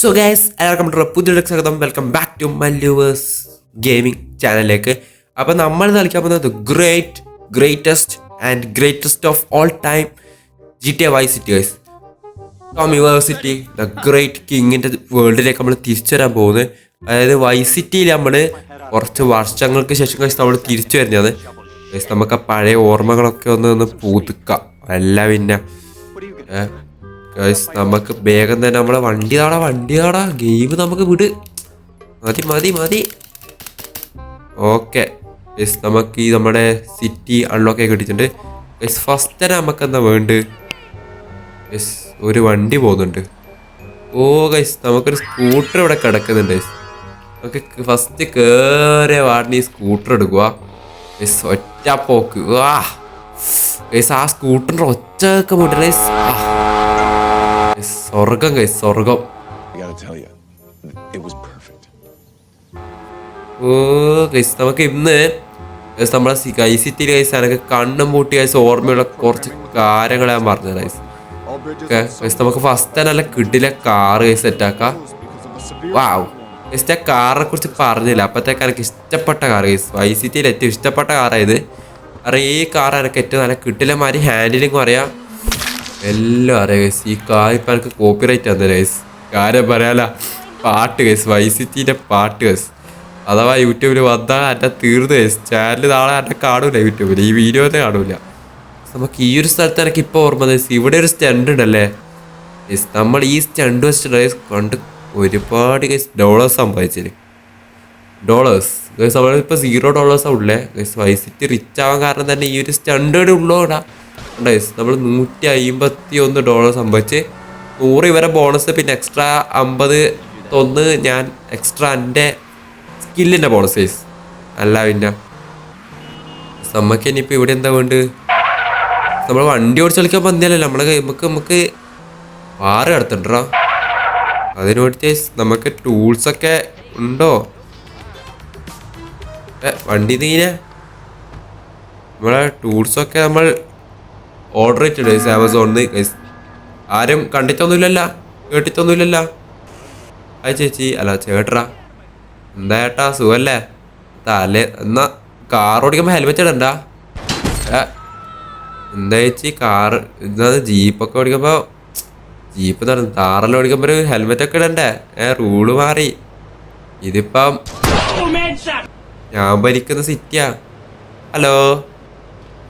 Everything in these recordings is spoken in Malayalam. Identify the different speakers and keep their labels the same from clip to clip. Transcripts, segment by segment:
Speaker 1: സോ ഗൈസ് എല്ലാവർക്കും പുതിയൊരു സ്വാഗതം. വെൽക്കം ബാക്ക് ടു മല്യൂവേഴ്സ് ഗെയിമിംഗ് ചാനലിലേക്ക് അപ്പോൾ നമ്മൾ കളിക്കാൻ പോകുന്നത് great greatest and greatest of all time G T Y city guys Tom university the great കിങ്ങിന്റെ വേൾഡിലേക്ക് നമ്മൾ തിരിച്ചു വരാൻ പോകുന്നത്. അതായത് വൈ സിറ്റിയിൽ നമ്മൾ കുറച്ച് വർഷങ്ങൾക്ക് ശേഷം കഴിച്ച് നമ്മൾ തിരിച്ചു വരുന്നത്. നമുക്ക് പഴയ ഓർമ്മകളൊക്കെ ഒന്ന് ഒന്ന് പുതുക്കാം. അല്ല പിന്നെ നമുക്ക് വേഗം തന്നെ നമ്മളെ വണ്ടി താടാ വണ്ടി താടാ ഗെയിം നമുക്ക് വിട്. മതി മതി മതി. ഓക്കെ ഗൈസ് നമുക്ക് ഈ നമ്മുടെ സിറ്റി അൺലോക്ക് ആക്കി കിട്ടിയിട്ടുണ്ട്. ഗൈസ് ഫസ്റ്റ് തന്നെ നമുക്ക് എന്താ വേണ്ടത്? ഗൈസ് ഒരു വണ്ടി പോകുന്നുണ്ട്. ഓ ഗൈസ് നമുക്കൊരു സ്കൂട്ടർ ഇവിടെ കിടക്കുന്നുണ്ട് ഗൈസ് നമുക്ക് ഫസ്റ്റ് കയറിയ വാടിന് ഈ സ്കൂട്ടർ എടുക്കുക ഗൈസ് ഒറ്റ പോക്ക്. വാ. ഗൈസ് ആ സ്കൂട്ടറിന്റെ ഒറ്റ ഒക്കെ പോയിട്ട് ഗൈസ് സ്വർഗം കൈ സ്വർഗം. ഓ ഗൈസ് നമുക്ക് ഇന്ന് നമ്മളെ കൈ സിറ്റിയിൽ ഗൈസ് എനിക്ക് കണ്ണും പൂട്ടി ഗൈസ് ഓർമ്മയുള്ള കുറച്ച് കാര്യങ്ങൾ ഞാൻ പറഞ്ഞത് ഗൈസ് ഓക്കെ ഗൈസ് നമുക്ക് ഫസ്റ്റ് തന്നെ നല്ല കിടിലെ കാറ് ഗൈസ് സെറ്റാക്കാം വാവ് ഗൈസ് ആ കാറിനെ കുറിച്ച് പറഞ്ഞില്ല. അപ്പത്തേക്ക് എനിക്ക് ഇഷ്ടപ്പെട്ട കാർ ഗൈസ് വൈ സിറ്റിയിൽ ഏറ്റവും ഇഷ്ടപ്പെട്ട കാറായത് കാരണം ഈ കാർ എനിക്ക് ഏറ്റവും നല്ല കിട്ടിലെ മാതിരി ഹാൻഡിലിങ് അറിയാം. എല്ലാം അറിയാം ഗൈസ് ഈ കാർ കോപ്പി കോപ്പിറൈറ്റ് തന്നെ ഗൈസ് കാര്യം പറയാല പാട്ട് ഗൈസ് വൈസിറ്റിന്റെ പാട്ട് ഗൈസ് അഥവാ യൂട്യൂബിൽ വന്നാൽ എന്നെ തീർന്നു ഗൈസ് ചാനൽ നാളെ എന്നെ കാണൂല യൂട്യൂബിൽ ഈ വീഡിയോ തന്നെ കാണൂല. നമുക്ക് ഈ ഒരു സ്ഥലത്ത് എനിക്ക് ഇപ്പോൾ ഓർമ്മ ഗൈസ് ഇവിടെ ഒരു സ്റ്റണ്ട് ഉണ്ടല്ലേ? ഗൈസ് നമ്മൾ ഈ സ്റ്റണ്ട് വെച്ചിട്ട് ഗൈസ് കണ്ട് ഒരുപാട് ഗൈസ് ഡോളേഴ്സ് സമ്പാദിച്ചിന്. ഡോളേഴ്സ് ഗൈസ് നമ്മളിപ്പോൾ സീറോ ഡോളേഴ്സാണ് ഉള്ളേ. ഗൈസ് വൈസിറ്റി റിച്ച് ആവാൻ കാരണം തന്നെ ഈ ഒരു സ്റ്റണ്ട് ഉള്ളോടാ. ഗൈസ് നമ്മൾ നൂറ്റി അമ്പത്തി ഒന്ന് ഡോളർ സമ്പാദിച്ച് നൂറ് ഇവരെ ബോണസ് പിന്നെ എക്സ്ട്രാ അമ്പത് തൊന്ന് ഞാൻ എക്സ്ട്രാ എന്റെ സ്കില്ലിന്റെ ബോണസ് ഡേയ്സ് അല്ല പിന്നെ. നമുക്ക് ഇനിയിപ്പോൾ ഇവിടെ എന്താ വേണ്ടത്? നമ്മൾ വണ്ടി ഓടിച്ച് കളിക്കാൻ പന്തിയല്ലല്ലോ നമ്മളെ നമുക്ക് നമുക്ക് പാറ കിടത്തണ്ടോ അതിന് വേണ്ടി നമുക്ക് ടൂൾസൊക്കെ ഉണ്ടോ? വണ്ടി നീനെ നമ്മളെ ടൂൾസൊക്കെ നമ്മൾ ഓർഡർ ചെയ്തിട്ടുണ്ട് ആമസോണിൽ നിന്ന് ആരും കണ്ടിട്ടൊന്നുമില്ലല്ല കേട്ടിട്ടൊന്നുമില്ലല്ല. അത് ചേച്ചി അല്ല ചേട്ടറാ. എന്താ ചേട്ടാ സുഖല്ലേ? തലേ എന്നാ കാർ ഓടിക്കുമ്പോൾ ഹെൽമെറ്റ് ഇടണ്ട? എന്താ ചേച്ചി കാർ എന്താ ജീപ്പൊക്കെ ഓടിക്കുമ്പോൾ ജീപ്പ് നടന്നു താറെല്ലാം ഓടിക്കുമ്പോൾ ഒരു ഹെൽമെറ്റ് ഒക്കെ ഇടണ്ടേ? ഏ റൂൾ മാറി. ഇതിപ്പം ഞാൻ ഭരിക്കുന്ന സിറ്റിയാ ഹലോ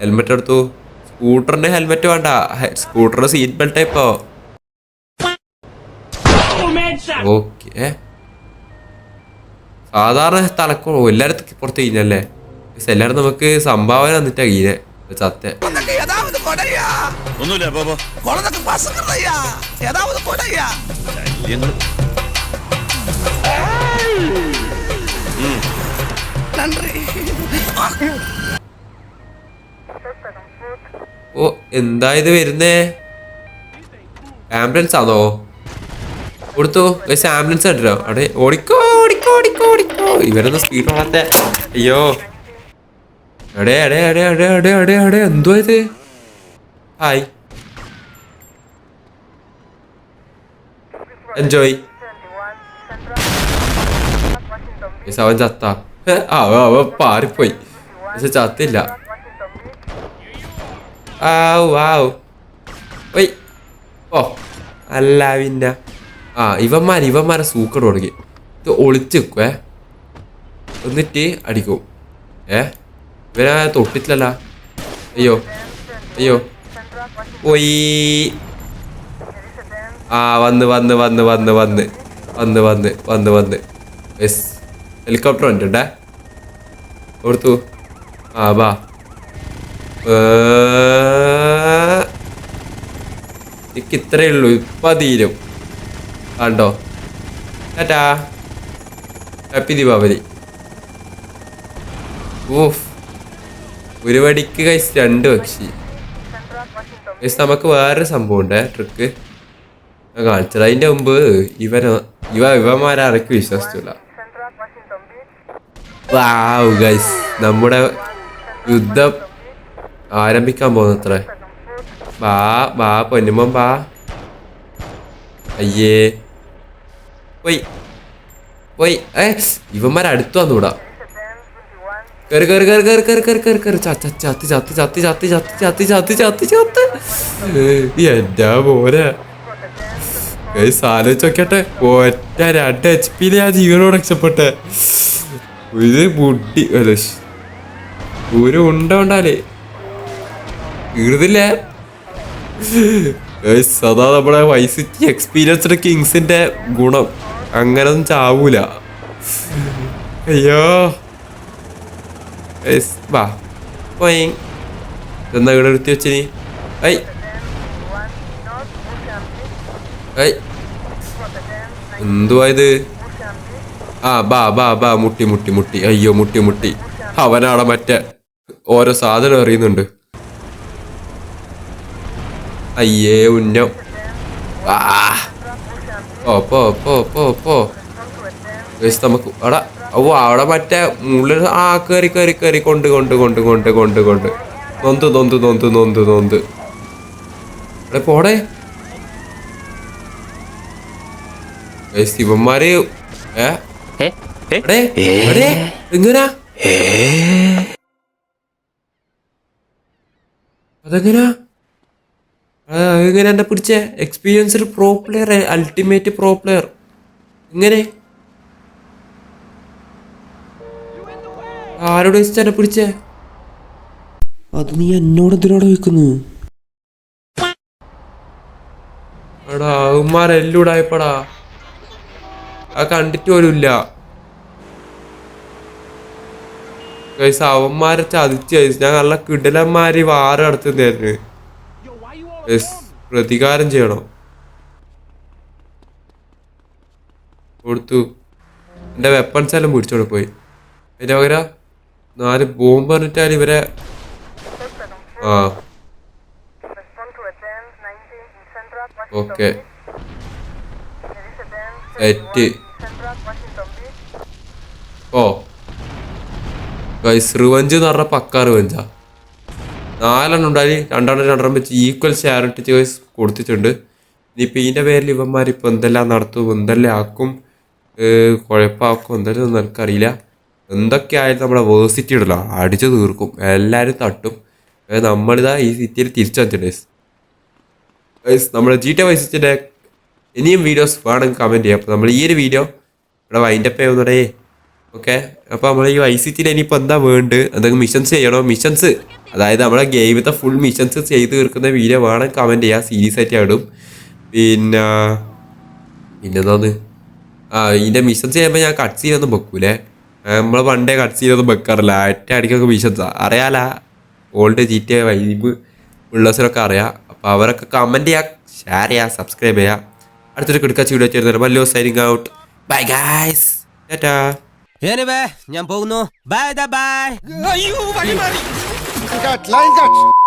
Speaker 1: ഹെൽമെറ്റ് എടുത്തു. സ്കൂട്ടറിന്റെ ഹെൽമെറ്റ് വേണ്ട. സ്കൂട്ടറിന്റെ സീറ്റ് ബെൽറ്റ് ഇപ്പോ. ഓക്കേ. സാധാരണ തലക്കോ എല്ലാരും പുറത്ത് കഴിഞ്ഞല്ലേ? എല്ലാരും നമുക്ക് സംഭാവന തന്നിട്ടാ കീനെ ചത്ത
Speaker 2: ഒന്നുമില്ല
Speaker 1: എന്താ ഇത് വരുന്നേ? ആംബുലൻസ് ആണോ കൊടുത്തു. പക്ഷെ ആംബുലൻസ് കണ്ടോ അവിടെ ഓടിക്കോ ഓടിക്കോ ഓടിക്കോ ഓടിക്കോ. ഇവരൊന്നും സ്പീഡ് വളർത്തെ അയ്യോ. അടേ അടേ അടേ അടേ അടേ എടേ എടേ എന്തോ ഇത്? ഹായ് എൻജോയ് അവൻ ചത്ത. അവ പാറിപ്പോയി. പക്ഷെ ചത്തില്ല. ആവ് ആവ്. ഒയ്. ഓ അല്ല പിന്നെ. ആ ഇവന്മാർ ഇവന്മാരെ സൂക്കട് തുടങ്ങി. ഇത് ഒളിച്ച് വെക്കുവേ എന്നിട്ട് അടിക്കും. ഏ? ഇവനെ തൊട്ടിട്ടില്ലല്ല. അയ്യോ അയ്യോ. ഒയ്. ആ വന്ന് വന്ന് വന്ന് വന്ന് വന്ന്. വന്ന് വന്ന് വന്ന് വന്ന്. യെസ്. ഹെലികോപ്റ്റർ വന്നിട്ടുണ്ടേ. കൊടുത്തു ആ ബാ എനിക്ക് ഇത്രേ ഉള്ളൂ. ഇപ്പൊ തീരും. കണ്ടോ? ടാറ്റാ. ഹാപ്പി ദീപാവലി. ഊഫ് ഒരു വടിക്ക് കഴിച്ച് രണ്ട് പക്ഷി. കൈസ് നമുക്ക് വേറൊരു സംഭവം ഉണ്ട്. ട്രിക്ക്. ഞാൻ കാണിച്ചത്. അതിന്റെ മുമ്പ് ഇവന ഇവ ഇവന്മാരെ ആരൊക്കെ വിശ്വസിച്ചില്ല വാവ് ഗൈസ് നമ്മുടെ യുദ്ധം ആരംഭിക്കാൻ പോകുന്നത്രേ. ബാ ബാ പൊന്നുമ്പം ബാ. അയ്യേ. പോയി. പോയി. ഏ ഇവന്മാർ അടുത്ത് വന്നൂടാ. കറി കറി കറി കറി കറി കറി കറി കറി. ചാത്തി ചാത്തി ചാത്തി ചാത്തി ചാത്തി ചാത്തി ചാത്തി ചാത്തി ചാത്തി. ചത്ത് എന്റെ പോരാ ആലോചിച്ചോക്കട്ടെ ഒറ്റ രണ്ട് എച്ച് പിയിലെ ആ ജീവനോട് രക്ഷപ്പെട്ടെ. ഒരു മുട്ടി. ഒരു ഉണ്ട ഉണ്ടാലേ തീർന്നില്ലേ അതാ നമ്മുടെ വൈസിറ്റി എക്സ്പീരിയൻസ്ഡ് കിങ്സിന്റെ ഗുണം. അങ്ങനെ ഒന്നും ചാവൂല. അയ്യോ. വാ. പോയി. എന്താ ഇവിടെ എടുത്തി വെച്ചിനി ഐ ഐ എന്തുവായത് ആ ബാ ബാ ബാ മുട്ടി മുട്ടി മുട്ടി. അയ്യോ മുട്ടി മുട്ടി. അവനാടെ മറ്റേ ഓരോ സാധനം എറിയുന്നുണ്ട് അയ്യേ ഉന്നം. ആ പോ പോ പോ പോ പോ. നമുക്ക് അവിടെ ഓ അവിടെ മറ്റേ ഉള്ളിൽ ആ കയറി കയറി കയറി കൊണ്ട് കൊണ്ട് കൊണ്ട് കൊണ്ട് കൊണ്ട് കൊണ്ട്. നൊന്ത് നൊന്ത് നൊന്ത് നൊന്ത് നൊന്ത്. അവിടെ പോടെ. ശിവന്മാര്. എങ്ങനാ അതെങ്ങനാ? ആ, എങ്ങനെ പിടിച്ച? Experienced pro player ultimate pro player ഇങ്ങനെ. ആരോട് വെച്ചിട്ട് എന്നെ പിടിച്ചേ?
Speaker 2: അത് നീ എന്നോട് എന്തിനോട് വെക്കുന്നു
Speaker 1: എടാ അവന്മാരെല്ലാം എല്ലൂടായപ്പടാ ആ കണ്ടിട്ട് പോലും ഇല്ല. ഗൈസ് അവന്മാരെ ചതിച്ച് ഗൈസ് ഞാൻ നല്ല കിടലന്മാര് വാര നടത്തുന്നായിരുന്നു ഗൈസ് പ്രതികാരം ചെയ്യണോ. കൊടുത്തു. എന്റെ വെപ്പൺസ് എല്ലാം പിടിച്ചോണ്ട് പോയി. അതിന്റെ പകരം നാല് ബോംബ് പറഞ്ഞിട്ടാൽ ഇവരെ ആ. ഓക്കെ സെറ്റ് ഓ റിവഞ്ച് എന്ന് പറഞ്ഞ പക്കാ റിവഞ്ചാ നാലെണ്ണം ഉണ്ടായി. രണ്ടെണ്ണം രണ്ടെണ്ണം വെച്ച് ഈക്വൽ ചാരിറ്റി ചോയ്സ് കൊടുത്തിട്ടുണ്ട്. ഇനിയിപ്പോൾ ഇതിന്റെ പേരിൽ ഇവന്മാർ ഇപ്പോൾ എന്തെല്ലാം നടത്തും എന്തെല്ലാം ആക്കും കുഴപ്പമാക്കും എന്തെല്ലാം എനിക്കറിയില്ല. എന്തൊക്കെ ആയാലും നമ്മുടെ വേഴ്സിറ്റി ഉണ്ടല്ലോ അടിച്ചു തീർക്കും എല്ലാവരും തട്ടും. നമ്മളിതാ ഈ സിറ്റിയിൽ തിരിച്ചു വന്നിട്ടുണ്ട് ഗൈസ് നമ്മുടെ ജി ടി വൈസിറ്റിന്റെ ഇനിയും വീഡിയോസ് വേണമെങ്കിൽ കമന്റ് ചെയ്യാം. അപ്പോൾ നമ്മൾ ഈ ഒരു വീഡിയോ ഇവിടെ വൈൻഡപ്പ് ചെയ്യുന്നുണ്ടേ. ഓക്കെ അപ്പോൾ നമ്മൾ ഈ വൈ സിറ്റിയിൽ ഇനിയിപ്പോൾ എന്താ വേണ്ടത്? എന്തെങ്കിലും മിഷൻസ് ചെയ്യണോ? മിഷൻസ് അതായത് നമ്മളെ ഗെയിമത്തെ ഫുൾ മിഷൻസ് ചെയ്ത് തീർക്കുന്ന വീഡിയോ വേണം കമന്റ് ചെയ്യാം സീരീസ് ആയിട്ട് ആടും പിന്നെ പിന്നെന്താന്ന് ആ ഇതിന്റെ മിഷൻസ് ചെയ്യുമ്പോൾ ഞാൻ കട്ട് സീനൊന്നും വെക്കൂലേ? നമ്മൾ പണ്ടേ കട്ട് സീനൊന്നും വെക്കാറില്ല. ഒറ്റ അടിക്കൊക്കെ മിഷൻസാ അറിയാലാ. ഓൾഡ് ജി ടി വൈബ് ഉള്ളവരൊക്കെ അറിയാം. അപ്പോൾ അവരൊക്കെ കമന്റ് ചെയ്യുക ഷെയർ ചെയ്യുക സബ്സ്ക്രൈബ് ചെയ്യുക അടുത്തൊരു കിടക്കാച്ചി വീഡിയോ ചെയ്യുന്നത് മല്ലോ സൈനിങ് ഔട്ട് ബൈ ഗായ്സ് ടാറ്റാ
Speaker 3: എനിവേ ഞാൻ പോകുന്നു. Bye bye
Speaker 4: Line kaç, line kaç.